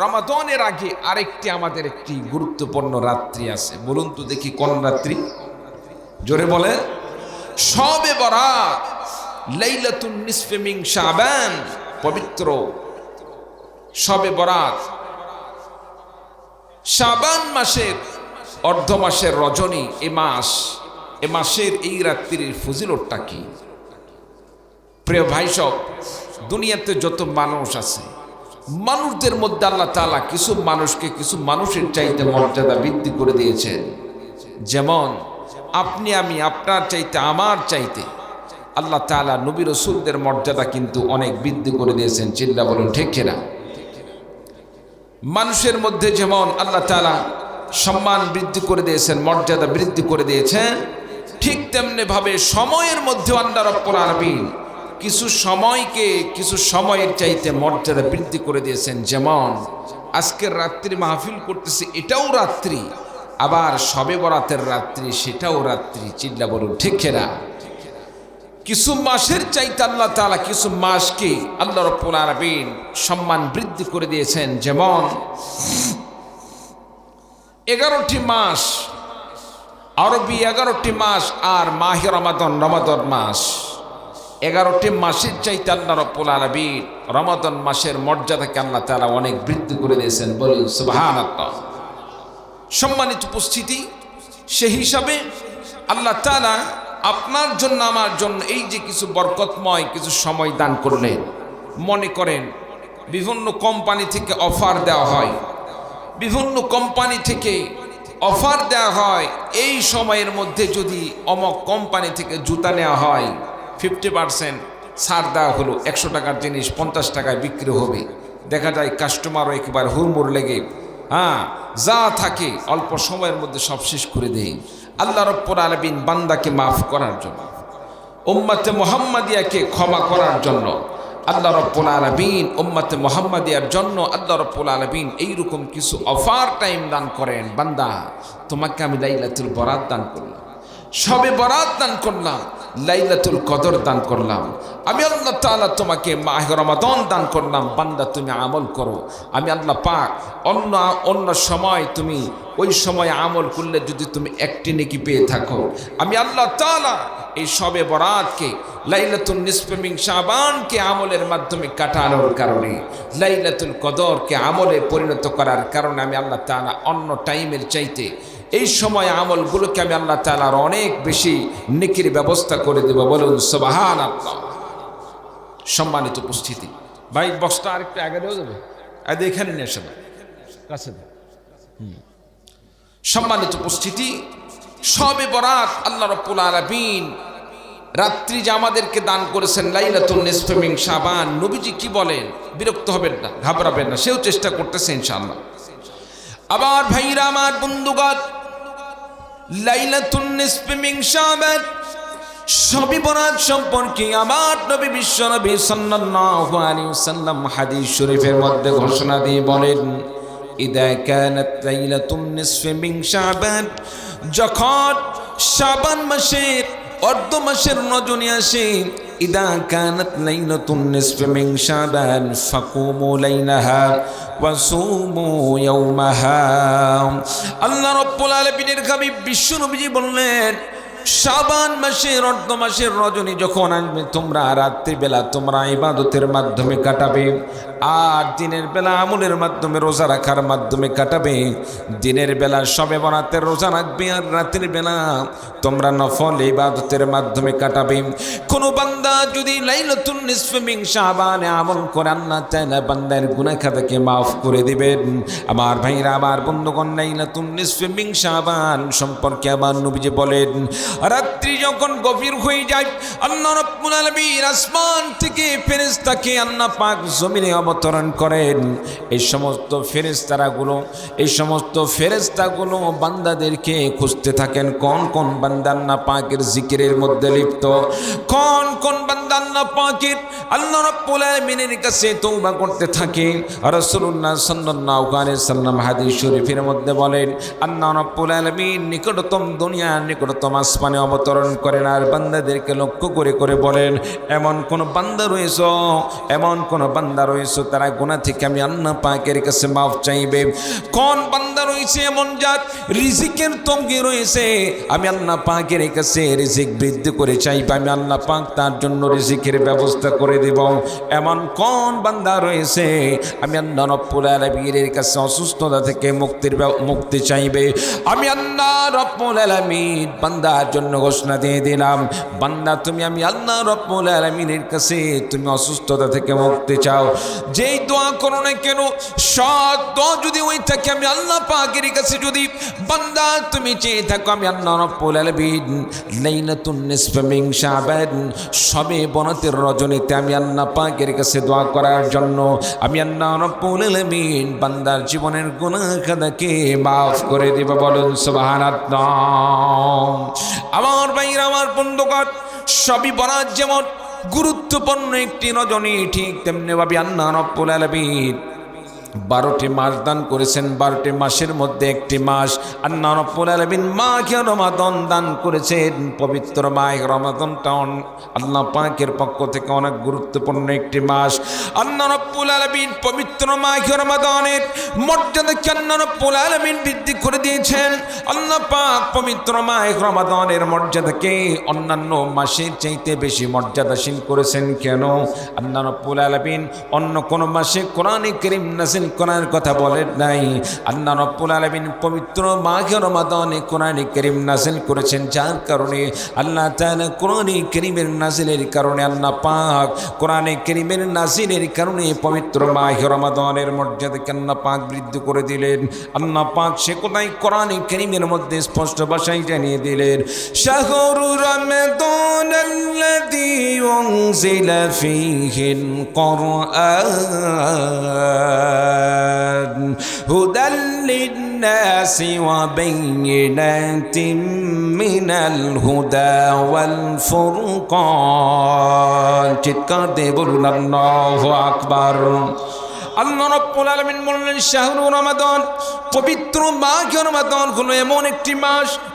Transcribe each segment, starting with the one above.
রমাদনের আগে আরেকটি আমাদের একটি গুরুত্বপূর্ণ রাত্রি আছে। বলুন তো দেখি কোন রাত্রি? জোরে বলে। সবে বরাত পবিত্র। সবে বরাত। শাবান মাসের অর্ধ মাসের রজনী এ মাস, এ মাসের এই রাত্রির ফজিলতটা কি? প্রিয় ভাই সব, দুনিয়াতে যত মানুষ আছে মানুষদের মধ্যে আল্লাহ তালা কিছু মানুষকে কিছু মানুষের চাইতে মর্যাদা বৃদ্ধি করে দিয়েছেন। যেমন, আপনি আমি আপনার চাইতে আমার চাইতে আল্লাহ তালা নবী রসুলদের মর্যাদা কিন্তু অনেক বৃদ্ধি করে দিয়েছেন। চিল্লা বলুন, ঠিক না মানুষের মধ্যে যেমন আল্লাহ তালা সম্মান বৃদ্ধি করে দিয়েছেন, মর্যাদা বৃদ্ধি করে দিয়েছেন, ঠিক তেমনি ভাবে সময়ের মধ্যে আন্ডার রব্বুল আলমিন কিছু সময়কে, কিছু সময়ের চাইতে মর্যাদা বৃদ্ধি করে দিয়েছেন যেমন, আজকের রাত্রি মাহফিল করতেছে, এটাও রাত্রি। আবার সবে বরাতের রাত্রি, সেটাও রাত্রি, চিল্লা বলুন, ঠিক না কিছু মাসের চাইতে আল্লাহ তালা কিছু মাসকে আল্লাহ রব্বুল আরবিন সম্মান বৃদ্ধি করে দিয়েছেন, যেমন, এগারোটি মাস, আরবি এগারোটি মাস আর মাহে রমাদন রমাদন মাস। এগারোটি মাসের চাইতে আল্লাহ রব্বুল আরবিন রমাদন মাসের মর্যাদাকে আল্লাহ তালা অনেক বৃদ্ধি করে দিয়েছেন। বলুন সুবাহান সম্মানিত উপস্থিতি সে হিসাবে আল্লাহ তালা আপনার জন্য, আমার জন্য এই যে কিছু বরকতময় কিছু সময় দান করলেন। মনে করেন, বিভিন্ন কোম্পানি থেকে অফার দেওয়া হয়। বিভিন্ন কোম্পানি থেকে অফার দেওয়া হয়। এই সময়ের মধ্যে যদি অমক কোম্পানি থেকে জুতা নেওয়া হয় ফিফটি পারসেন্ট ছাড় দেওয়া হলো। একশো টাকার জিনিস পঞ্চাশ টাকায় বিক্রি হবে। দেখা যায় কাস্টমারও একবার হুড়মুড় লেগে হ্যাঁ যা থাকে অল্প সময়ের মধ্যে সব শেষ করে দেয়। আল্লাহ রব্বুর আলবিন বান্দাকে মাফ করার জন্য, উম্মাতে মোহাম্মদিয়াকে ক্ষমা করার জন্য, আল্লাহ রব্বুল আলবিন উম্মাতে মোহাম্মদিয়ার জন্য আল্লাহ রব্বুল আলবিন এইরকম কিছু অফার টাইম দান করেন, বান্দা, তোমাকে আমি লাইলাতুল বরাত দান করলাম। সবে বরাত দান করলাম। লাইলাতুল কদর দান করলাম। আমি আল্লাহ তালা তোমাকে মাহ রমাদন দান করলাম। বান্দা, তুমি আমল করো। আমি আল্লাহ পাক অন্য অন্য সময় তুমি ওই সময় আমল করলে যদি তুমি একটি নেকি পেয়ে থাকো, আমি আল্লাহ তালা এই সবে বরাতকে লাইলাতুল নিসফেমিং শাবানকে আমলের মাধ্যমে কাটানোর কারণে, লাইলাতুল কদরকে আমলে পরিণত করার কারণে আমি আল্লাহ তালা অন্য টাইমের চাইতে এই সময় আমলগুলোকে আমি আল্লাহ তালার অনেক বেশি নিকির ব্যবস্থা করে দেব বলুন সবাহান আল্লাহ সম্মানিত উপস্থিতি। ভাই বক্সটা আরেকটু আগে দেওয়া যাবে? আগে এখানে নিয়ে আসে না কাছে হুম। সম্মানিত উপস্থিতি, সবে বরাত আল্লাহ রব্বুল আলামিন রাত্রি যে আমাদেরকে দান করেছেন লাইলাতুল নিসফেমিং শাবান, নবীজি কি বলেন? বিরক্ত হবেন না, ঘাবড়াবেন না, সেও চেষ্টা করতেছে ইনশাআল্লাহ। আবার ভাইরা আমার বন্ধুগণ, লাইলাতুন নিসফি মিন শাবান সবই বরাত সম্পর্কে আমার নবী বিশ্ব নবী সাল্লাল্লাহু আলাইহি ওয়াসাল্লাম হাদিস শরীফের মধ্যে ঘোষণা দিয়ে বলেন ইদা কানাত লাইলাতুন নিসফি মিন শাবান যখন শাবান মাসের অর্ধ মাসের রজনী আসে ইদা কানাত লাইলাতুন নিসফি মিন শাবান ফাকুমু লাইলাহা ওয়াসুমু ইয়াওমাহা আল্লাহ রাব্বুল আলামিনের হাবিব বিশ্ব নবীজি বললেন, শাবান মাসের অর্ধ মাসের রজনী যখন আসবে, তোমরা রাত্রিবেলা তোমরা ইবাদতের মাধ্যমে কাটাবে। আর দিনের বেলা আমলের মাধ্যমে রোজা রাখার মাধ্যমে কাটাবে। দিনের বেলা সবে বরাতের রোজা রাখবে আর রাতের বেলা তোমরা নফল ইবাদতের মাধ্যমে কাটাবে। কোনো বান্দা যদি লাইলাতুন নিসফে মিন শাবানে আমল করে আল্লাহ তাআলা বান্দার গুনাহ খাতাকে maaf করে দিবেন। আমার ভাইরা, আমার বন্ধুগণ, লাইলাতুন নিসফে মিন শাবান সম্পর্কে আমার নবীজি বলেন রাত্রি যখন গভীর হয়ে যায়, আল্লাহ রাব্বুল আলামিন আসমান থেকে ফেরেশতাকে আল্লাহ পাক জমিনে অবতরণ করেন। এই সমস্ত ফেরেশতারাগুলো, এই সমস্ত ফেরেশতাগুলো বান্দাদেরকে খুঁজতে থাকেন। কোন কোন বান্দা আল্লাহ পাকের জিকিরের মধ্যে লিপ্ত? কোন কোন বান্দা আল্লাহ পাকের, আল্লাহ রাব্বুল আলামিনের কাছে তওবা করতে থাকে? রাসূলুল্লাহ সাল্লাল্লাহু আলাইহি সাল্লাম হাদিস শরীফের মধ্যে বলেন, আল্লাহ রাব্বুল আলামিন নিকটতম দুনিয়ার নিকটতম আসমানে অবতরণ করেন আর বান্দাদেরকে লক্ষ্য করে করে বলেন, এমন কোন বান্দা রয়েছ, এমন কোন বান্দা রয়েছ, তারা গুণা থেকে আমি আল্লাহ পাকের কাছে মাফ চাইবে। কোন বান্দা রয়েছে এমন জাত, রিজিকের তঙ্গি রয়েছে, আমি আল্লাহ পাকের কাছে রিজিক বৃদ্ধি করে চাইবে, আমি আল্লাহ পাক তার জন্য রিজিকের ব্যবস্থা করে দেব। এমন কোন বান্দা রয়েছে, আমি আল্লাহ রব্বুল আলামিনের কাছে অসুস্থতা থেকে মুক্তির মুক্তি চাইবে। আমি আল্লাহ রব্বুল আলামিন বান্দার জন্য ঘোষণা দিয়ে দিলাম। বান্দা, তুমি আমি আল্লাহ রব্বুল আলামিনের কাছে তুমি অসুস্থতা থেকে মুক্তি চাও। যেই দোয়া করো না কেন, সৎ দোয়া যদি ওই থাকে, আমি আল্লাহ পাকের কাছে যদি বান্দা তুমি চেয়ে থাকো, আমি আল্লাহ রব্বুল আলামিন লাইলাতুন নিসফা মিন শাবান, সবে বনতের রজনীতে আমি আল্লাহ পাকের কাছে দোয়া করার জন্য আমি আল্লাহ রব্বুল আলামিন বান্দার জীবনের গুনাহ খাদাকে মাফ করে দেব। বলুন সুবহানাল্লাহ। আমার ভাইরা আমার বন্ধুকার সবই বরাজ যেমন গুরুত্বপূর্ণ একটি রজনী, ঠিক তেমনি ভাবি আন্না রব্বুল আলামিন বারোটি মাস দান করেছেন, বারোটি মাসের মধ্যে একটি মাস। রব্বুল আলামিন মাকে রমাদন দান করেছেন, পবিত্র মায় রমাদনটা আল্লাহ পাকের পক্ষ থেকে অনেক গুরুত্বপূর্ণ একটি মাস। রব্বুল আলামিন পবিত্র মাকে রমাদনের মর্যাদাকে আল্লাহ রব্বুল আলামিন বৃদ্ধি করে দিয়েছেন? আল্লাহ পাক পবিত্র মায় রমাদনের মর্যাদাকে অন্যান্য মাসের চাইতে বেশি মর্যাদাসীন করেছেন। কেন? রব্বুল আলামিন অন্য কোনো মাসে কোরআনে করিম নাসিল করার কথা বলেন নাই আল্লাহ রব্বুল আলামিন পবিত্র মাঘে রমাদানে কোরআনে করিম নাসিল করেছেন যার কারণে আল্লাহ তাআলা কোরআনে করিমের নাসিলের কারণে আল্লাহ পাক কোরআনে করিমের নাসিলের কারণে পবিত্র মাঘে রমাদানের মর্যাদাকে আল্লাহ পাক বৃদ্ধি করে দিলেন আল্লাহ পাক সে কোথায় কোরআনে করিমের মধ্যে স্পষ্ট ভাষায় জানিয়ে দিলেন শাহরু রমাদান الذي أنزل فيه القرآن هدى للناس وبينات من الهدى والفرقان চিৎকার দিয়ে বলুন আল্লাহু আকবার আল্লাহ রব্বুল আলামিন বললেন শাহরু রমাদান পবিত্র মাঘ রমাদান হলো এমন একটি মাস উনজিলা ফীহিল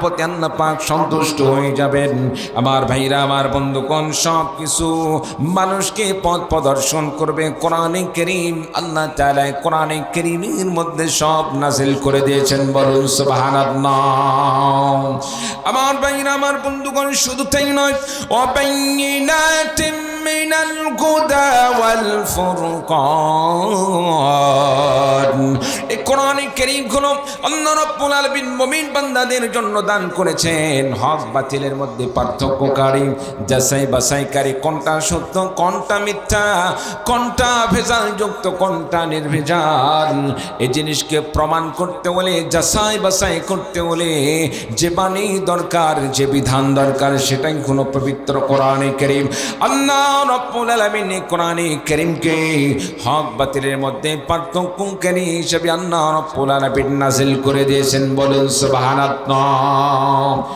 প্রতি পাক সন্তুষ্ট হয়ে যাবেন। আমার ভাইরা, আমার বন্ধুগণ সব কিছু মানুষকে পথ প্রদর্শন করবে। কোরআনে করিম, আল্লাহ তাআলা কোরআনে করিমের মধ্যে সব নাজিল করে দিয়েছেন। বলুন সুবহানাল্লাহ। আমার ভাইরা, আমার বন্ধুগণ, শুধু তাই নয়, অবাইনাতিম من الهدى والفرقان এই কোরআনে কারীম হলো আল্লাহ রাব্বুল আলামিন মুমিন বান্দাদের জন্য দান করেছেন হক বাতিলের মধ্যে পার্থক্যকারী যাচাই বাছাইকারী কোনটা সত্য কোনটা মিথ্যা কোনটা ভেজাল যুক্ত কোনটা নির্ভেজাল এই জিনিসকে প্রমাণ করতে হলে যাচাই বাছাই করতে হলে যে বাণী দরকার যে বিধান দরকার সেটাই হলো পবিত্র কোরআনে কারীম আল্লাহ রব্বুল আলামিন কোরআনে কারীমকে হক বাতিলের মধ্যে পার্থক্যকারী হিসেবে আল্লাহ রব্বুল আলামিন নাযিল করে দিয়েছেন। বলুন সুবহানাল্লাহ।